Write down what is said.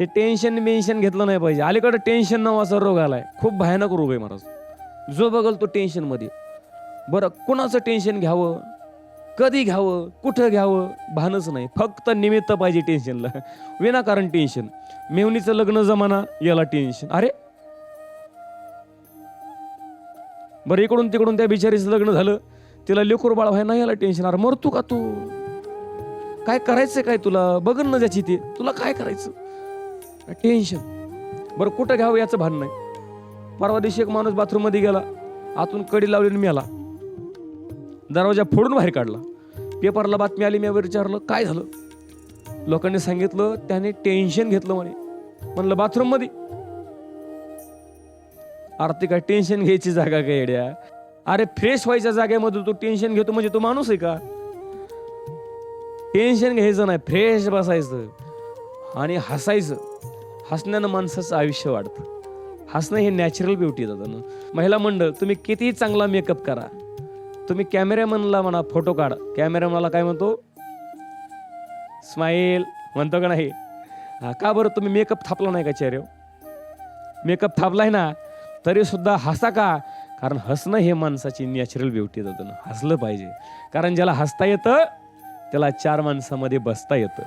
हे tension mention घेतलं नाही पाहिजे. अलीकडं टेन्शन नावाचा रोग आला आहे खूप भयानक रोग आहे महाराज. जो बघल तो टेन्शनमध्ये बरं कुणाचं टेन्शन घ्यावं? कधी घ्यावं? कुठं घ्यावं? भानच नाही. फक्त निमित्त पाहिजे टेन्शनला विनाकारण टेन्शन मेवणीचं लग्न जमाना याला टेन्शन अरे! बरं इकडून तिकडून त्या बिचारीचं लग्न झालं. तिला लेकूर बाळ व्हाय नाही याला टेन्शन अरे मरतो का तू? काय करायचं काय तुला? बघन ना ज्याची ते. तुला काय करायचं? टेन्शन. बरं कुठं घ्यावं याचं भान नाही. परवा दिवशी एक माणूस बाथरूममध्ये गेला आतून कडी लावली मेला. दरवाजा फोडून बाहेर काढला. पेपरला बातमी आली मी विचारलं काय झालं? लोकांनी सांगितलं त्याने टेन्शन घेतलं म्हणे. म्हणलं बाथरूममध्ये. अरे ते काय टेन्शन घ्यायची जागा काय येड्या? अरे फ्रेश व्हायच्या जागेमध्ये तू टेन्शन घेतो म्हणजे तू माणूस आहे का? टेन्शन घ्यायचं नाही फ्रेश बसायचं आणि हसायचं. हसण्यानं माणसाचं आयुष्य वाढतं. हसणं हे नॅचरल ब्युटी जातं महिला मंडळ तुम्ही कितीही चांगला मेकअप करा. तुम्ही कॅमेरामनला म्हणा फोटो काढा. कॅमेरामनला काय म्हणतो? स्माईल म्हणतो का नाही? हा का बरं तुम्ही मेकअप थापला नाही का चेहऱ्यावर? मेकअप थापलाय ना तरीसुद्धा हसा का? कारण हसणं हे माणसाची नॅचरल ब्युटी जातं हसलं पाहिजे. कारण ज्याला हसता येतं त्याला चार माणसामध्ये बसता येतं.